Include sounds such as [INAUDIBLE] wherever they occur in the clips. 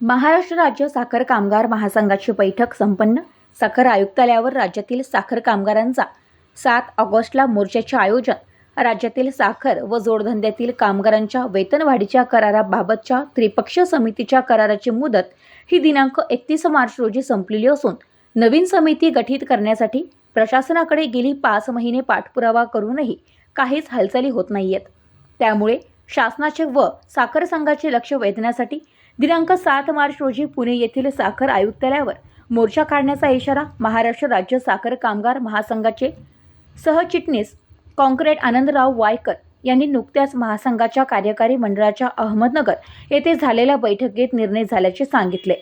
महाराष्ट्र राज्य साखर कामगार महासंघाची बैठक संपन्न. साखर आयुक्तालयावर राज्यातील साखर कामगारांचा सात ऑगस्टला मोर्चाचे आयोजन. राज्यातील साखर व जोडधंद्यातील कामगारांच्या वेतनवाढीच्या कराराबाबतच्या त्रिपक्षीय समितीच्या कराराची मुदत ही दिनांक एकतीस मार्च रोजी संपलेली असून नवीन समिती गठीत करण्यासाठी प्रशासनाकडे गेली पाच महिने पाठपुरावा करूनही काहीच हालचाली होत नाहीयेत. त्यामुळे शासनाचे व साखर संघाचे लक्ष वेधण्यासाठी दिनांक सात मार्च रोजी पुणे येथील साखर आयुक्तालयावर मोर्चा काढण्याचा इशारा महाराष्ट्र राज्य साखर कामगार महासंघाचे सहचिटणीस कॉन्क्रेट आनंदराव वायकर यांनी नुकत्याच महासंघाच्या कार्यकारी मंडळाच्या अहमदनगर येथे झालेल्या बैठकीत निर्णय झाल्याचे सांगितले.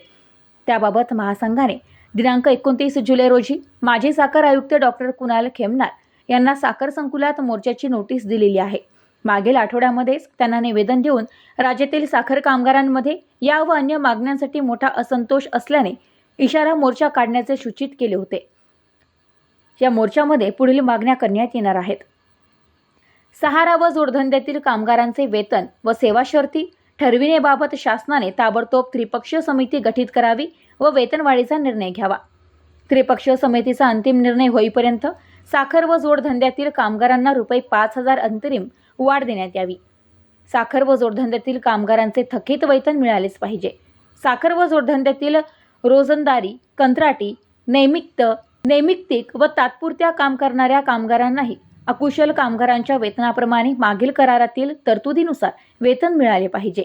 त्याबाबत महासंघाने दिनांक एकोणतीस जुलै रोजी माजी साखर आयुक्त डॉक्टर कुणाल खेमनार यांना साखर संकुलात मोर्चाची नोटीस दिलेली आहे. मागील आठवड्यामध्येच त्यांना निवेदन देऊन राज्यातील साखर कामगारांमध्ये या व अन्य मागण्यांसाठी मोठा असंतोष असल्याने इशारा मोर्चा काढण्याचे सूचित केले होते. या मोर्चामध्ये पुढील मागण्या करण्यात येणार आहेत. सहारा व जोडधंद्यातील कामगारांचे वेतन व सेवा शर्ती ठरविण्याबाबत शासनाने ताबडतोब त्रिपक्षीय समिती गठीत करावी व वेतनवाढीचा निर्णय घ्यावा. त्रिपक्षीय समितीचा अंतिम निर्णय होईपर्यंत साखर व जोडधंद्यातील कामगारांना रुपये पाच हजार अंतरिम वाढ देण्यात यावी. साखर व जोडधंद्यातील कामगारांचे थकीत वेतन मिळालेच पाहिजे. साखर व जोडधंद्यातील रोजंदारी कंत्राटी नैमित्त नैमित्तिक व तात्पुरत्या काम करणाऱ्या कामगारांनाही अकुशल कामगारांच्या वेतनाप्रमाणे मागील करारातील तरतुदीनुसार वेतन मिळाले पाहिजे.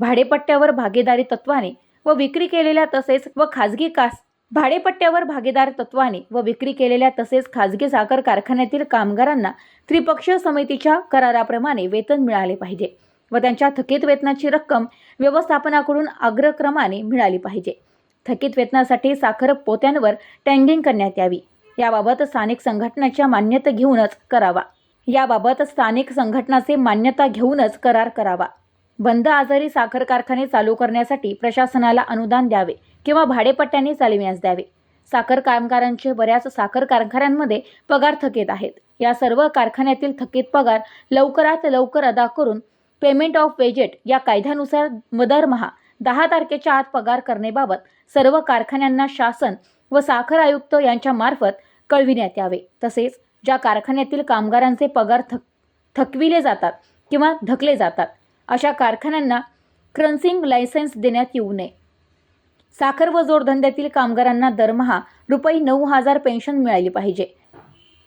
भाडेपट्ट्यावर भागीदारी तत्वाने व विक्री केलेल्या तसेच व खाजगी कास भाडेपट्ट्यावर भागीदार तत्वाने व विक्री केलेल्या तसेच खाजगी साखर कारखान्यातील कामगारांना त्रिपक्षीय समितीच्या कराराप्रमाणे वेतन मिळाले पाहिजे व त्यांच्या थकीत वेतनाची रक्कम व्यवस्थापनाकडून अग्रक्रमाने मिळाली पाहिजे. थकीत वेतनासाठी साखर पोत्यांवर टँगिंग करण्यात यावी. याबाबत स्थानिक संघटनाच्या मान्यता घेऊनच करावा. याबाबत स्थानिक संघटनाचे मान्यता घेऊनच करार करावा. बंद आजारी साखर कारखाने चालू करण्यासाठी प्रशासनाला अनुदान द्यावे. किंवा भाडेपट्ट्याने चालविण्यास द्यावे. साखर कामगारांचे बऱ्याच साखर कारखान्यांमध्ये पगार थकीत आहेत. या सर्व कारखान्यातील थकीत पगार लवकरात लवकर अदा करून पेमेंट ऑफ वेजेट या कायद्यानुसार दरमहा दहा तारखेच्या आत पगार करण्याबाबत सर्व कारखान्यांना शासन व साखर आयुक्त यांच्या मार्फत कळविण्यात यावे. तसेच ज्या कारखान्यातील कामगारांचे पगार थक थकविले जातात किंवा धकले जातात अशा कारखान्यांना क्रन्सिंग लायसन्स देण्यात येऊ नये. साखर व जोडधंद्यातील कामगारांना दरमहा रुपये नऊ हजार पेन्शन मिळाली पाहिजे.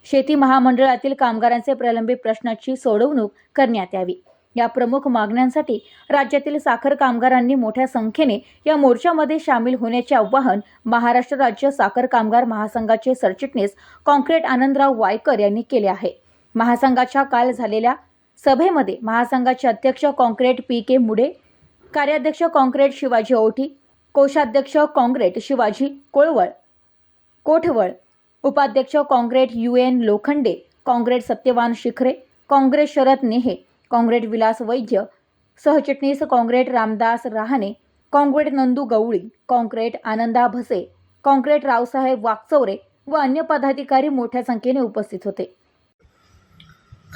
शेती महामंडळातील कामगारांचे प्रलंबित प्रश्नाची सोडवणूक करण्यात यावी. या प्रमुख मागण्यांसाठी राज्यातील साखर कामगारांनी मोठ्या संख्येने या मोर्चामध्ये सामील होण्याचे आवाहन महाराष्ट्र राज्य साखर कामगार महासंघाचे सरचिटणीस कॉन्क्रेट आनंदराव वायकर यांनी केले आहे. महासंघाच्या काल झालेल्या सभेमध्ये महासंघाचे अध्यक्ष कॉन्क्रेट पी के मुडे कार्याध्यक्ष कॉन्क्रेट शिवाजी ओठी कोषाध्यक्ष काँग्रेट शिवाजी कोळवळ कोठवळ उपाध्यक्ष काँग्रेट यू एन लोखंडे काँग्रेट सत्यवान शिखरे काँग्रेस शरद नेहे काँग्रेट विलास वैद्य सहचिटणीस काँग्रेट रामदास रहाणे काँग्रेट नंदू गवळी काँग्रेट आनंदा भसे काँग्रेट रावसाहेब वाकचौरे व अन्य पदाधिकारी मोठ्या संख्येने उपस्थित होते.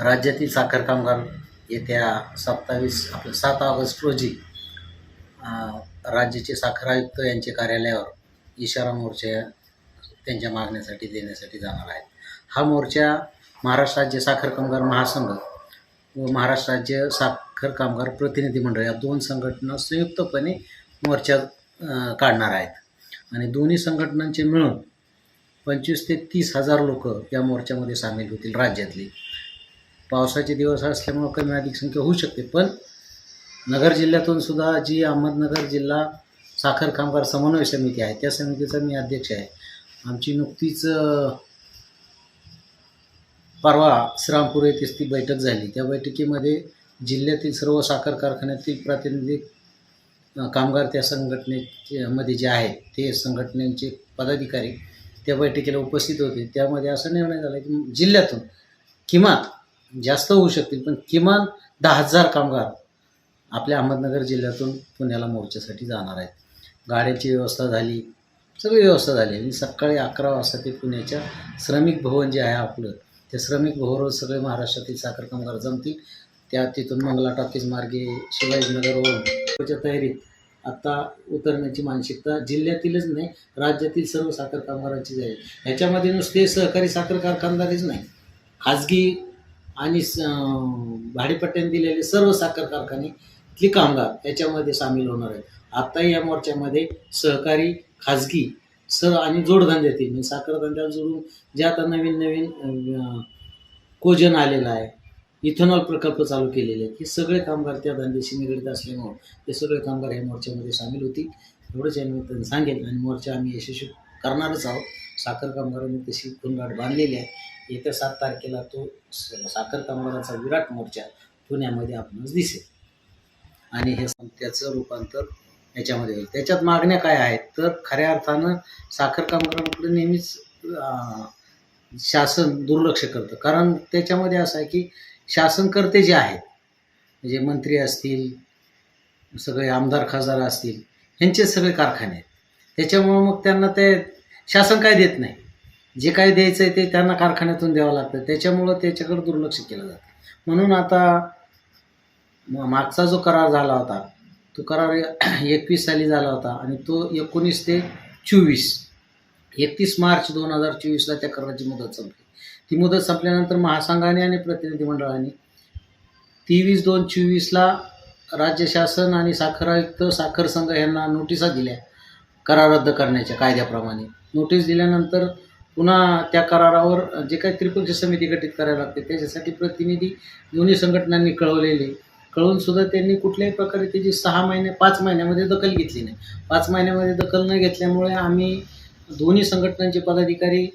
राज्यातील साखर कामगार येत्या सत्तावीस आपलं सात ऑगस्ट रोजी राज्याचे साखर आयुक्त यांच्या कार्यालयावर इशारा मोर्चा त्यांच्या मागण्यासाठी देण्यासाठी जाणार आहेत. हा मोर्चा महाराष्ट्र राज्य साखर कामगार महासंघ व महाराष्ट्र राज्य साखर कामगार प्रतिनिधी मंडळ या दोन संघटना संयुक्तपणे मोर्चा काढणार आहेत. आणि दोन्ही संघटनांचे मिळून पंचवीस ते तीस हजार लोक या मोर्चामध्ये सामील होतील राज्यातली. पावसाचे दिवस असल्यामुळं कमी अधिक संख्या होऊ शकते पण नगर जिल्ह्यातून सुद्धा जी अहमदनगर जिल्हा साखर कामगार समन्वय समिती आहे त्या समितीचा मी अध्यक्ष आहे. आमची नुकतीच परवा श्रामपूर येथेच ती बैठक झाली. त्या बैठकीमध्ये जिल्ह्यातील सर्व साखर कारखान्यातील प्रातिनिधिक कामगार त्या संघटनेमध्ये जे आहेत ते संघटनेचे पदाधिकारी त्या बैठकीला उपस्थित होते. त्यामध्ये असा निर्णय झाला की जिल्ह्यातून किमान जास्त होऊ शकतील पण किमान दहा हजार कामगार आपल्या अहमदनगर जिल्ह्यातून पुण्याला मोर्चासाठी जाणार आहेत. गाड्याची व्यवस्था झाली सगळी व्यवस्था झाली. आणि सकाळी अकरा वाजता ते पुण्याच्या श्रमिक भवन जे आहे आपलं ते श्रमिक भवनवर सगळे महाराष्ट्रातील साखर कामगार जमतील. त्या तिथून मंगला टॉकीज मार्गे शिवाजीनगरवरून पुढच्या तयारीत आत्ता उतरण्याची मानसिकता जिल्ह्यातीलच नाही राज्यातील सर्व साखर कामगारांची जाईल ह्याच्यामध्ये नुसते सहकारी साखर कारखानदारीच नाही. खाजगी आणि स- भाडेपट्ट्याने दिलेले सर्व साखर कारखाने तिथले कामगार याच्यामध्ये सामील होणार आहेत. आत्ताही या मोर्चामध्ये सहकारी खाजगी सर आणि जोडधंद्यातील म्हणजे साखर जोडून जे आता नवीन नवीन कोजन आलेलं आहे इथेनॉल प्रकल्प चालू केलेले आहेत हे सगळे कामगार त्या धंद्याशी निगडीत असल्यामुळं ते सगळे कामगार या मोर्चामध्ये सामील होतील. एवढंच या निमित्तानं सांगेल आणि मोर्चा आम्ही यशस्वी करणारच आहोत. साखर कामगारांनी तशी खुणगाठ बांधलेली आहे. येत्या सात तारखेला तो स- साखर कामगारांचा विराट मोर्चा पुण्यामध्ये आपणास दिसेल. आणि हे त्याचं रूपांतर याच्यामध्ये होईल. त्याच्यात मागण्या काय आहेत? तर खऱ्या अर्थानं साखर कामगारांकडे नेहमीच शासन दुर्लक्ष करतं. कारण त्याच्यामध्ये असं आहे की शासनकर्ते जे आहेत म्हणजे मंत्री असतील सगळे आमदार खासदार असतील ह्यांचे सगळे कारखाने आहेत. त्याच्यामुळं मग त्यांना ते शासन काय देत नाही. जे काय द्यायचं आहे ते त्यांना कारखान्यातून द्यावं लागतं. त्याच्यामुळं त्याच्याकडे दुर्लक्ष केलं जातं. म्हणून आता मागचा जो करार झाला होता तो करार [CLEARS THROAT] एकवीस साली झाला होता आणि तो एकोणीस ते चोवीस एकतीस मार्च दोन हजार चोवीसला त्या कराराची मुदत संपली. ती मुदत संपल्यानंतर महासंघाने आणि प्रतिनिधी मंडळाने तेवीस दोन चोवीसला राज्य शासन आणि साखर आयुक्त साखर संघ यांना नोटिसा दिल्या करार रद्द करण्याच्या कायद्याप्रमाणे. नोटीस दिल्यानंतर पुन्हा त्या करारावर जे काही त्रिपक्षीय समिती गठीत करायला लागते त्याच्यासाठी प्रतिनिधी दोन्ही संघटनांनी कळवलेले कळून सुद्धा त्यांनी कुठल्याही प्रकारे त्याची सहा महिने पाच महिन्यामध्ये दखल घेतली नाही. पाच महिन्यामध्ये दखल न घेतल्यामुळे आम्ही दोन्ही संघटनांचे पदाधिकारी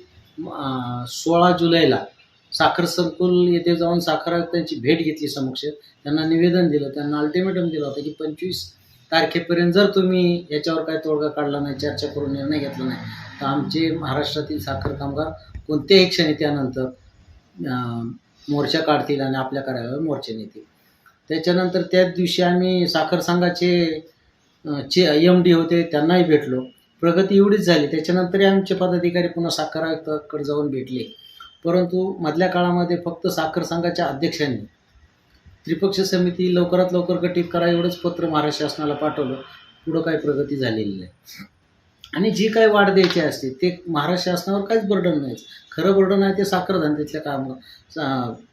सोळा जुलैला साखर संकुल येथे जाऊन साखर आयुक्तांची भेट घेतली समक्ष. त्यांना निवेदन दिलं त्यांना अल्टिमेटम दिलं होतं की पंचवीस तारखेपर्यंत जर तुम्ही याच्यावर काय तोडगा काढला नाही चर्चा करून निर्णय घेतला नाही तर आमचे महाराष्ट्रातील साखर कामगार कोणत्याही क्षणी त्यानंतर मोर्चा काढतील आणि आपल्या कार्यालयावर मोर्चा नेतील. त्याच्यानंतर त्याच दिवशी आम्ही साखर संघाचे चे एम डी होते त्यांनाही भेटलो. प्रगती एवढीच झाली. त्याच्यानंतरही आमचे पदाधिकारी पुन्हा साखर आयुक्ताकडे जाऊन भेटले. परंतु मधल्या काळामध्ये फक्त साखर संघाच्या अध्यक्षांनी त्रिपक्ष समिती लवकरात लवकर गठीत करा एवढंच पत्र महाराष्ट्र शासनाला पाठवलं. पुढं काही प्रगती झालेली नाही. आणि जी काही वाढ द्यायची असते ते महाराष्ट्र शासनावर काहीच बर्डन नाही. खरं बर्डन आहे ते साखर धंद्यातल्या काम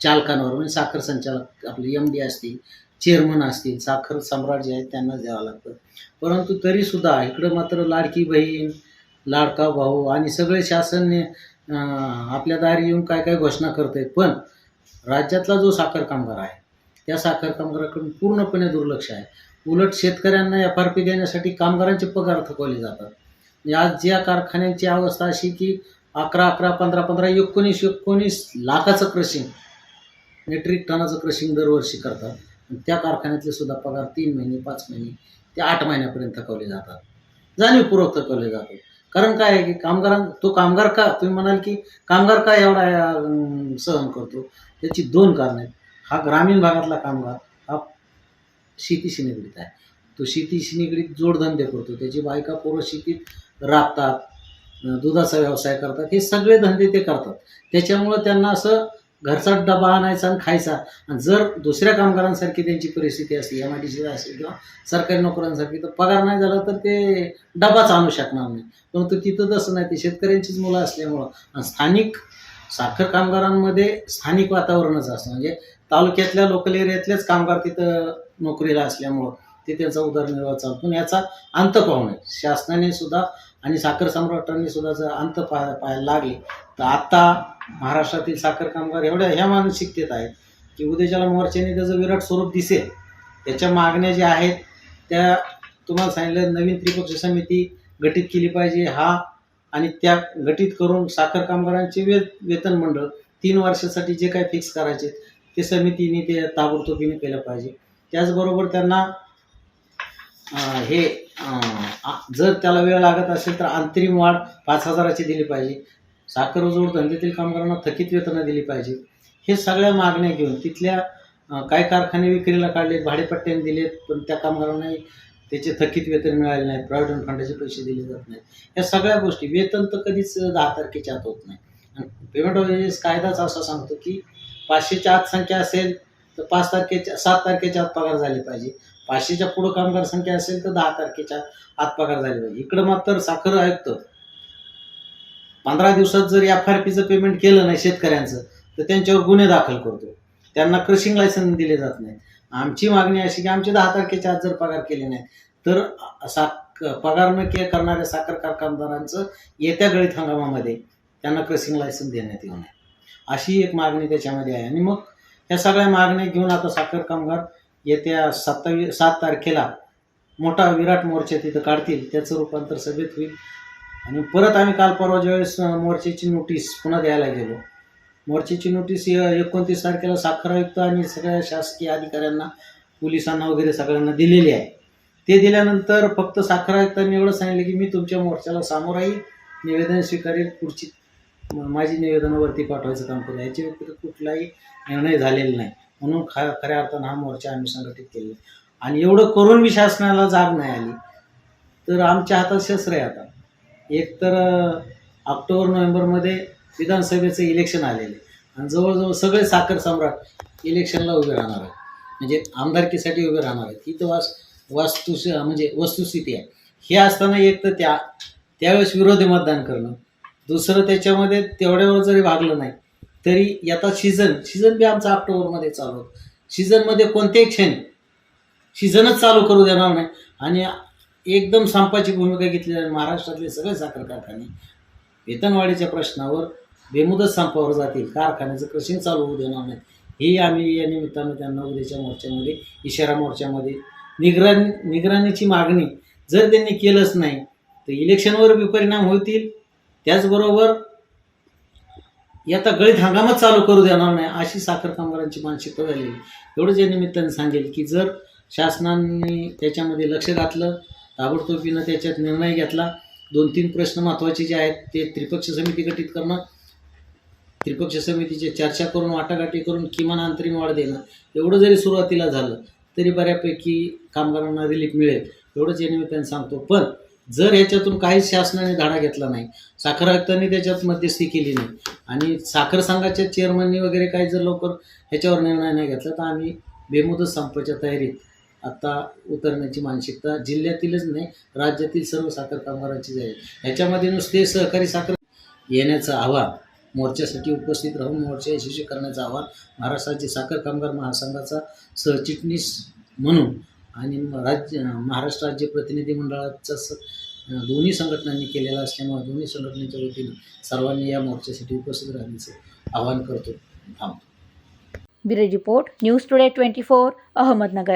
चालकांवर म्हणजे साखर संचालक आपले एम डी असतील चेअरमन असतील साखर सम्राट जे आहेत त्यांनाच द्यावं लागतं. परंतु तरीसुद्धा इकडं मात्र लाडकी बहीण लाडका भाऊ आणि सगळे शासनने आपल्या दारी येऊन काय काय घोषणा करत आहेत पण राज्यातला जो साखर कामगार आहे त्या साखर कामगाराकडून पूर्णपणे दुर्लक्ष आहे. उलट शेतकऱ्यांना एफ आर पी देण्यासाठी कामगारांचे पगार थकवले जातात. आज ज्या कारखान्यांची अवस्था अशी की अकरा अकरा पंधरा पंधरा एकोणीस एकोणीस लाखाचं क्रशिंग मेट्रिक टनाचं क्रशिंग दरवर्षी करतात. आणि त्या कारखान्यातले सुद्धा पगार तीन महिने पाच महिने ते आठ महिन्यापर्यंत थकवले जातात. जाणीवपूर्वक थकवले जातात. कारण काय आहे की कामगारां तो कामगार का तुम्ही म्हणाल की कामगार का एवढा सहन करतो? त्याची दोन कारणं आहेत. हा ग्रामीण भागातला कामगार हा शेतीशी निगडीत आहे. तो शेतीशी निगडीत जोडधंदे करतो. त्याची बायका पोरं शेतीत राबतात दुधाचा व्यवसाय करतात हे सगळे धंदे ते करतात. त्याच्यामुळं त्यांना असं घरचा डबा आणायचा आणि खायचा. आणि जर दुसऱ्या कामगारांसारखी त्यांची परिस्थिती असली एम आय डी सी असेल किंवा सरकारी नोकऱ्यांसारखी तर पगार नाही झाला तर ते डबाच आणू शकणार नाही. परंतु तिथं तसं नाही ते शेतकऱ्यांचीच मुलं असल्यामुळं. आणि स्थानिक साखर कामगारांमध्ये स्थानिक वातावरणच असतं. म्हणजे तालुक्यातल्या लोकल एरियातलेच कामगार तिथं नोकरीला असल्यामुळं. ते त्यांचा उदरनिर्वाह चालतो. पण याचा अंत पाहू नये शासनाने सुद्धा आणि साखर सम्राटांनी सुद्धा जर अंत पाहायला पाहायला लागले तर आत्ता महाराष्ट्रातील साखर कामगार एवढ्या ह्या मानसिकतेत आहेत की उद्याच्याला मोर्चाने त्याचं विराट स्वरूप दिसेल. त्याच्या मागण्या ज्या आहेत त्या तुम्हाला सांगितलं नवीन त्रिपक्ष समिती गठीत केली पाहिजे हा. आणि त्या गठीत करून साखर कामगारांचे वे वेतन मंडळ तीन वर्षासाठी जे काय फिक्स करायचे ते समितीने ते ताबडतोबीने केलं पाहिजे. त्याचबरोबर त्यांना हे जर त्याला वेळ लागत असेल तर अंतरिम वाढ पाच हजाराची दिली पाहिजे. साखर धंद्यातील कामगारांना थकीत वेतनं दिली पाहिजे. हे सगळ्या मागण्या घेऊन तिथल्या काही कारखाने विक्रीला काढलेत भाडेपट्ट्याने दिलेत पण त्या कामगारांना त्याचे थकीत वेतन मिळाले नाहीत प्रॉव्हिडंट फंडाचे पैसे दिले जात नाहीत. या सगळ्या गोष्टी वेतन तर कधीच दहा तारखेच्या आत होत नाही. पेमेंट ऑफ वेजेस कायदाच असा सांगतो की पाचशेच्या आत संख्या असेल तर पाच तारखेच्या सात तारखेच्या आत पगार झाले पाहिजे. पाचशेच्या पुढं कामगार संख्या असेल तर दहा तारखेच्या आत पगार झाले पाहिजे इकडं मात्र साखर आयुक्त पंधरा दिवसात जर एफ आर पीचं पेमेंट केलं नाही शेतकऱ्यांचं तर त्यांच्यावर गुन्हे दाखल करतो. त्यांना क्रशिंग लायसन्स दिले जात नाही आमची मागणी अशी की आमचे दहा तारखेच्या आत जर पगार केले नाही तर सा पगार न के करणाऱ्या साखर कारखानदारांचं येत्या गळीत हंगामामध्ये त्यांना क्रशिंग लायसन्स देण्यात येऊ नये. अशी एक मागणी त्याच्यामध्ये आहे. आणि मग या सगळ्या मागण्या घेऊन आता साखर कामगार येत्या सत्तावीस सात तारखेला मोठा विराट मोर्चा तिथं काढतील त्याचं रूपांतर सभेत होईल. आणि परत आम्ही काल परवा ज्यावेळेस मोर्चेची मोर्चाची नोटीस पुन्हा द्यायला गेलो. मोर्चाची नोटीस एकोणतीस तारखेला साखर आयुक्त आणि सगळ्या शासकीय अधिकाऱ्यांना पोलिसांना वगैरे सगळ्यांना दिलेली आहे. ते दिल्यानंतर फक्त साखर आयुक्तांनी एवढं सांगितलं की मी तुमच्या मोर्चाला सामोर राहील निवेदन स्वीकारेल पुढची माझी निवेदनावरती पाठवायचं काम करू याच्या व्यतिरिक्त कुठलाही निर्णय झालेला नाही. म्हणून ख खऱ्या अर्थानं हा मोर्चा आम्ही संघटित केलेला आणि एवढं करून बी शासनाला जाग नाही आली. तर आमच्या हातात शस्त्र आहे आता. एक तर ऑक्टोबर नोव्हेंबरमध्ये विधानसभेचं इलेक्शन आलेले आणि जवळजवळ सगळे साखर सम्राट इलेक्शनला उभे राहणार आहेत. म्हणजे आमदारकीसाठी उभे राहणार आहेत. ही तर वास वास्तु म्हणजे वस्तुस्थिती आहे. हे असताना एक तर त्या त्यावेळेस विरोधी मतदान करणं. दुसरं त्याच्यामध्ये तेवढ्यावर जरी भागलं नाही तरी आता सीझन सीझन बी आमचा ऑक्टोबरमध्ये चालू सीझनमध्ये कोणत्याही क्षणी सीझनच चालू करू देणार नाही. आणि एकदम संपाची भूमिका घेतली आहे महाराष्ट्रातले सगळे साखर कारखाने. वेतनवाढीच्या प्रश्नावर बेमुदत संपावर जातील. कारखान्याचं क्रशिंग चालू होऊ देणार नाही. हे आम्ही या निमित्तानं त्यांना उद्याच्या मोर्चामध्ये इशारा मोर्चामध्ये निगराण निगराणीची मागणी जर त्यांनी केलंच नाही तर इलेक्शनवर बी परिणाम होतील. त्याचबरोबर आता गळीत हंगामच चालू करू देणार नाही. अशी साखर कामगारांची मानसिकता झालेली एवढंच या निमित्ताने सांगेल की जर शासनाने त्याच्यामध्ये लक्ष घातलं ताबडतोबीनं त्याच्यात निर्णय घेतला दोन तीन प्रश्न महत्त्वाचे जे आहेत ते त्रिपक्ष समिती गठीत करणं त्रिपक्ष समितीची चर्चा करून वाटाघाटी करून किमान अंतरिम वाढ देणं एवढं जरी सुरुवातीला झालं तरी बऱ्यापैकी कामगारांना रिलीफ मिळेल. एवढंच या निमित्ताने सांगतो. पण जर ह्याच्यातून काहीच शासनाने धाडा घेतला नाही साखर आयुक्तांनी त्याच्यात मध्यस्थी केली नाही आणि साखर संघाच्या चेअरमननी वगैरे काही जर लवकर ह्याच्यावर निर्णय नाही घेतला तर आम्ही बेमुदत संपाच्या तयारीत आता उतरण्याची मानसिकता जिल्ह्यातीलच नाही राज्यातील सर्व साखर कामगारांची जाईल ह्याच्यामध्ये नुसते सहकारी साखर येण्याचं आव्हान मोर्चासाठी उपस्थित राहून मोर्चा यशस्वी करण्याचं आव्हान महाराष्ट्राचे साखर कामगार महासंघाचा सहचिटणीस म्हणून आणि म- राज्य महाराष्ट्र राज्य प्रतिनिधी मंडळाचा स दोन्ही संघटनांनी केलेला असल्यामुळे दोन्ही संघटनेच्या वतीनं सर्वांनी या मोर्चासाठी उपस्थित राहण्याचं आवाहन करतो. थांबतो bureau report news today twenty four Ahmednagar.